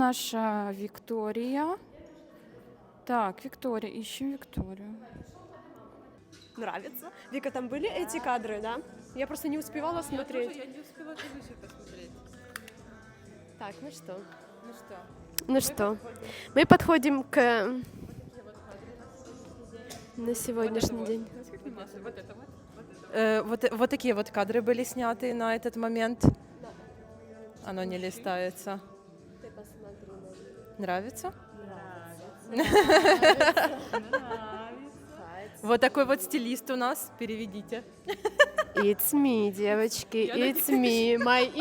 Так, где это наша Виктория? Так, Виктория, ищем Викторию. Нравится. Вика, там были эти кадры, да? Я просто не успевала смотреть. Я не успела предыдущий посмотреть. Так, ну что? Ну что? Ну что, мы подходим к... На сегодняшний день. Вот это вот. Э, вот, вот такие вот кадры были сняты на этот момент. Оно не листается. Нравится? Нравится. Вот такой вот стилист у нас. Переведите. It's me, девочки, it's me, my...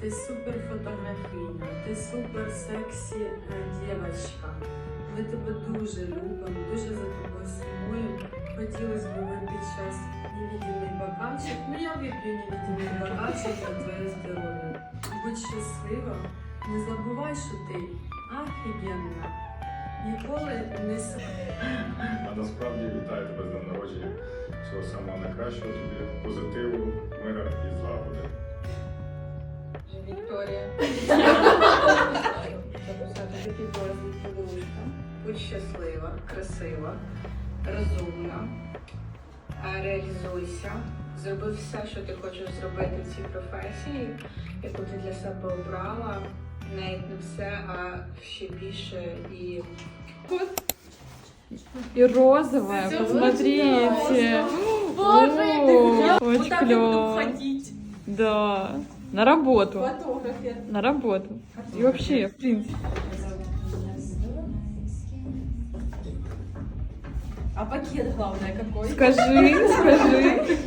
ти супер фотографиня, ти супер сексі е, дівчинка. Ми тебе дуже любимо, дуже за тобою сумуємо. Хотілося б випити час невидимий бокальчик. Ну я вип'ю невидимий бокальчик за твоє здоров'я. Будь щаслива, не забувай, що ти офігенна. Ніколи не с- А насправді вітаю тебе з днем народження. Всього самого найкращого тобі, позитиву, мира і злагоди. Вікторія. Будь щаслива, красива, розумна, реалізуйся, зроби все, що ти хочеш зробити в цій професії, яку ти для себе обрала. Навіть не все, а ще більше і И розовая, посмотрите. О, Очень клево. Да. На работу. На работу. И вообще, в принципе. А пакет главное какой? Скажи, скажи.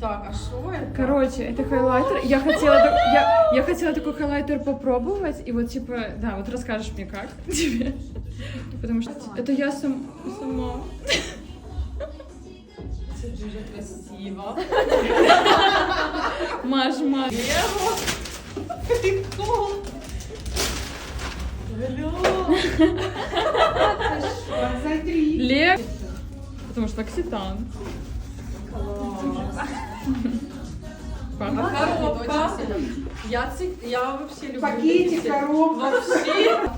Так, а что это? Короче, это хайлайтер. Я хотела, я, я хотела такой хайлайтер попробовать, и вот типа, да, вот расскажешь мне как тебе. Потому что это я сам, сама. Це дуже красиво. Маш, маш. Прикол. Лев. Потому что окситан. Коробка? Я, ці- я вообще люблю. Пакетик, коробка. Вообще.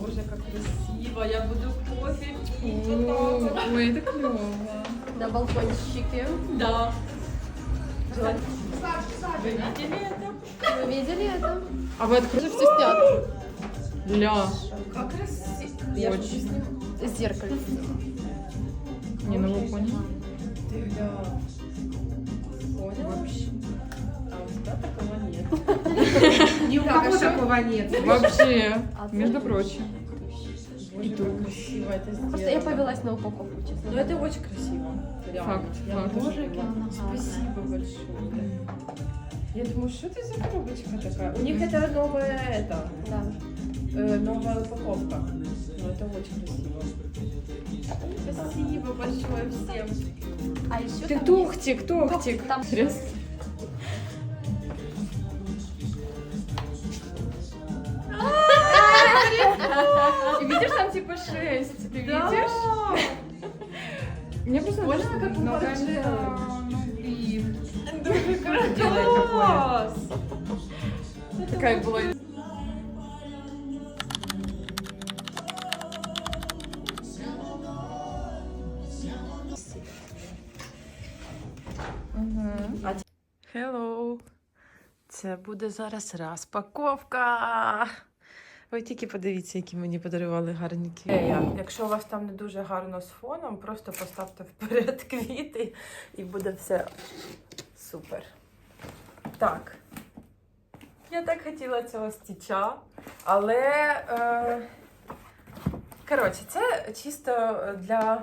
Боже, как красиво. Я буду кофе пить. вот так вот. Ой, это клево. На балкончике. Да. Вы видели это? Вы видели это? А вы открыли? Все снято. Ля. Как красиво. Я Очень. Зеркало. Не, ну вы поняли. Понял? Вообще. А у тебя такого нет. Ни у а кого такого нет. Вообще, А между прочим. Красиво это сделано. Просто я повелась на упаковку, честно. Ну это очень красиво. Реально. Факт, Я факт. Боже, Спасибо большое. Я думаю, что это за коробочка такая? У них это новая, это, Да. э, новая упаковка. Ну это очень красиво. Спасибо большое всем. А еще Ты там тухтик, тухтик. Тухтик, там- Интересно. Есть- видишь, там типа 6. Ты видишь? Мне просто даже как у? Класс! Такая была. Hello! Це буде зараз розпаковка. Ви тільки подивіться, які мені подарували гарні квіти. Якщо у вас там не дуже гарно з фоном, просто поставте вперед квіти і буде все супер. Так. Я так хотіла цього стіча, але. Е... Коротше, це чисто для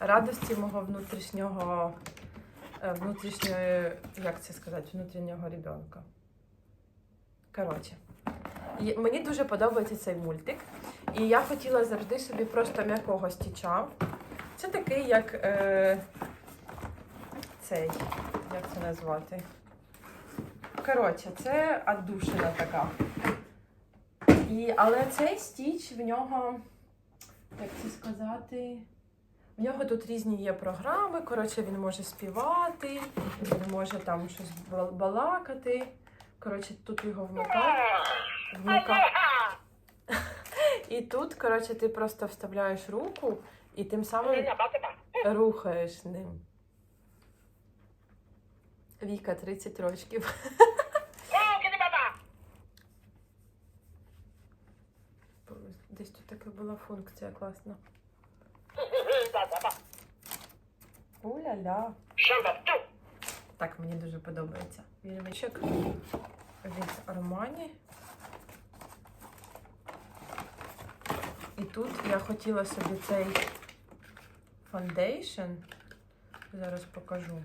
радості мого внутрішнього е, внутрішньої, як це сказати, внутрішнього ребенка. Коротше, мені дуже подобається цей мультик. І я хотіла завжди собі просто м'якого стіча. Це такий, як е, цей, як це назвати? Коротше, це отдушина така. І, але цей стіч в нього, як це сказати, в нього тут різні є програми. Коротше, він може співати, він може там щось балакати. Коротше, тут його вмикати. Вмика... І тут, коротше, ти просто вставляєш руку і тим самим рухаєш ним. Віка 30 років. Десь тут така була функція класна. Уля-ля. Так, мені дуже подобається. Вірмичок від Armani. Тут я хотіла собі цей фондейшн. Зараз покажу.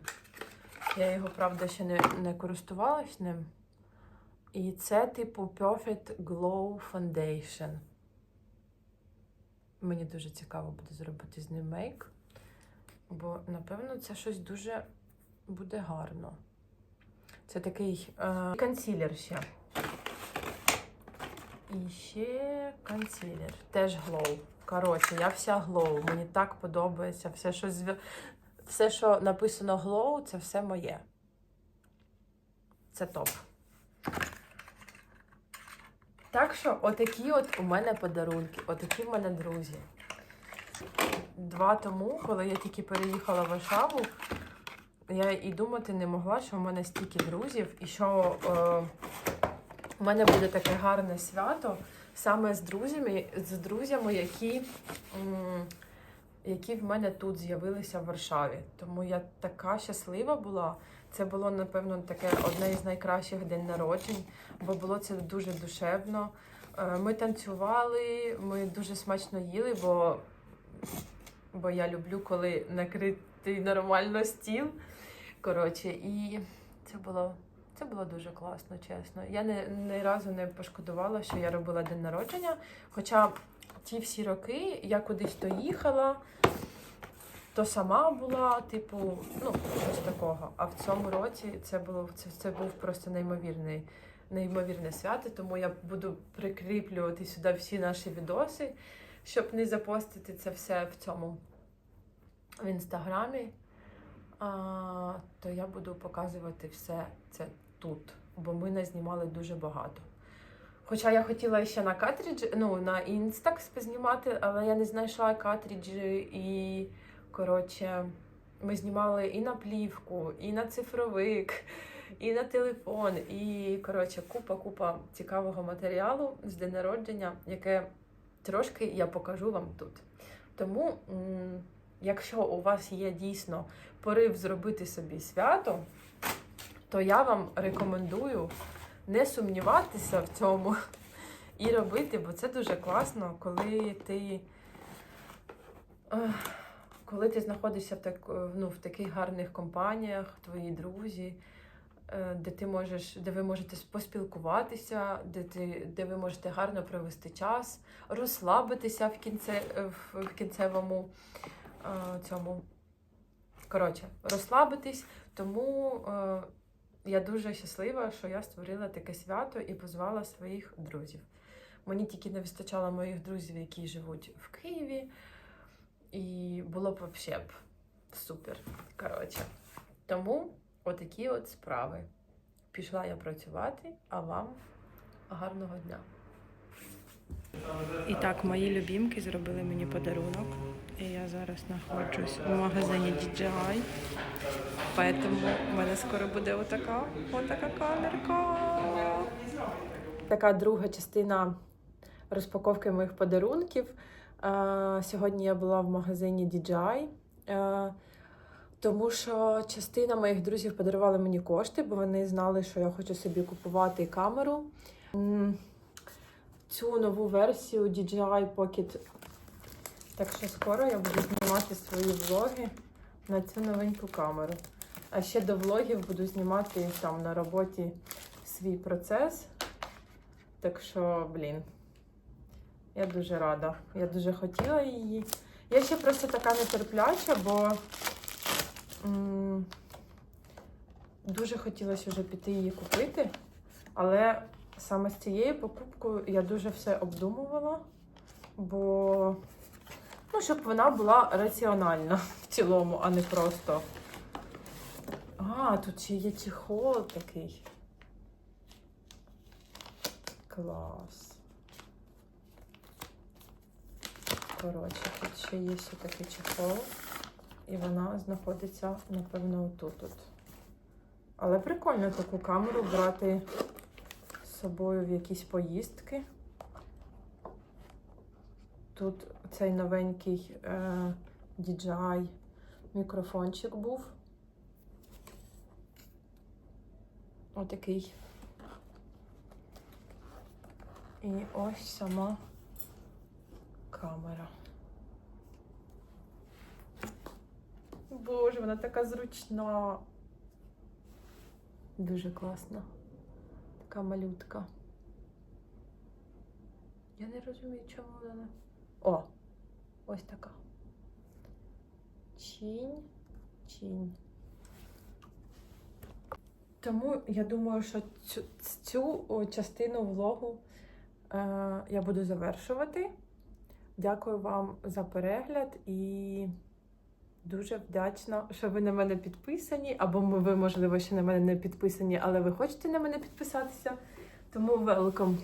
Я його, правда, ще не, не користувалась ним. І це, типу, Perfect Glow Foundation. Мені дуже цікаво буде зробити з ним мейк. Бо, напевно, це щось дуже буде гарно. Це такий е, консилер ще. І ще консилер. Теж глоу. Коротше, я вся глоу. Мені так подобається. Все, що, зв'я... все, що написано глоу, це все моє. Це топ. Так що, отакі от у мене подарунки, отакі в мене друзі. Два тому, коли я тільки переїхала в Варшаву, я і думати не могла, що в мене стільки друзів, і що е, у мене буде таке гарне свято саме з друзями, з друзями, які, які в мене тут з'явилися в Варшаві. Тому я така щаслива була. Це було, напевно, таке одне із найкращих день народжень, бо було це дуже душевно. Е, Ми танцювали, ми дуже смачно їли, бо, бо я люблю, коли накритий нормально стіл. Коротше, і це було, це було дуже класно, чесно. Я не, ні разу не пошкодувала, що я робила день народження. Хоча ті всі роки я кудись то їхала, то сама була, типу, ну, щось такого. А в цьому році це було це, це був просто неймовірний, неймовірне свято, тому я буду прикріплювати сюди всі наші відоси, щоб не запостити це все в цьому в інстаграмі. А, то я буду показувати все це тут, бо ми не знімали дуже багато. Хоча я хотіла ще на картриджі, ну, на інстакс познімати, але я не знайшла картриджі і, коротше, ми знімали і на плівку, і на цифровик, і на телефон, і, коротше, купа-купа цікавого матеріалу з день народження, яке трошки я покажу вам тут. Тому, якщо у вас є дійсно порив зробити собі свято, то я вам рекомендую не сумніватися в цьому і робити, бо це дуже класно, коли ти, коли ти знаходишся в, так, ну, в таких гарних компаніях, твої друзі, е, де ти можеш, де ви можете поспілкуватися, де, ти, де ви можете гарно провести час, розслабитися в, кінце, в, в кінцевому е, цьому. Коротше, розслабитись, тому е, я дуже щаслива, що я створила таке свято і позвала своїх друзів. Мені тільки не вистачало моїх друзів, які живуть в Києві. І було б взагалі супер. Коротше. Тому отакі от справи. Пішла я працювати, а вам гарного дня. І так, мої любімки зробили мені подарунок. І я зараз знаходжусь у магазині DJI. Поэтому в мене скоро буде отака, отака камерка. Така друга частина розпаковки моїх подарунків. Сьогодні я була в магазині DJI. Тому що частина моїх друзів подарували мені кошти, бо вони знали, що я хочу собі купувати камеру. Цю нову версію DJI Pocket. Так що скоро я буду знімати свої влоги на цю новеньку камеру. А ще до влогів буду знімати там на роботі свій процес. Так що, блін, я дуже рада. Я дуже хотіла її. Я ще просто така нетерпляча, бо м, дуже хотілося вже піти її купити. Але саме з цією покупкою я дуже все обдумувала, бо ну, щоб вона була раціональна в цілому, а не просто. А, тут ще є чехол такий. Клас. Коротше, тут ще є ще такий чехол. І вона знаходиться, напевно, отут. -от. Але прикольно таку камеру брати з собою в якісь поїздки. Тут цей новенький е, DJI мікрофончик був. Отакий. І ось сама камера. Боже, вона така зручна. Дуже класна. Така малютка. Я не розумію, чому вона. О! Ось така. Чінь, чінь. Тому я думаю, що цю, цю частину влогу е, я буду завершувати. Дякую вам за перегляд і дуже вдячна, що ви на мене підписані, або ви, можливо, ще на мене не підписані, але ви хочете на мене підписатися. Тому welcome.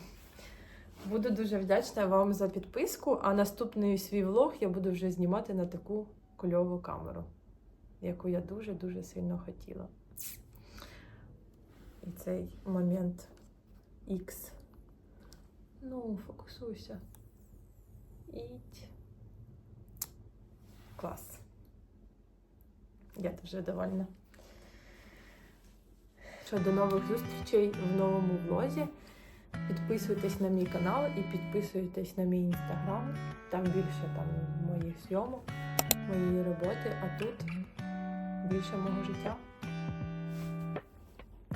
Буду дуже вдячна вам за підписку, а наступний свій влог я буду вже знімати на таку кульову камеру, яку я дуже-дуже сильно хотіла. І цей момент X. Ну, фокусуйся. Іть. Клас. Я дуже довольна. Що до нових зустрічей в новому влозі. Підписуйтесь на мій канал і підписуйтесь на мій інстаграм. Там більше там моїх зйомок, моєї роботи, а тут більше мого життя.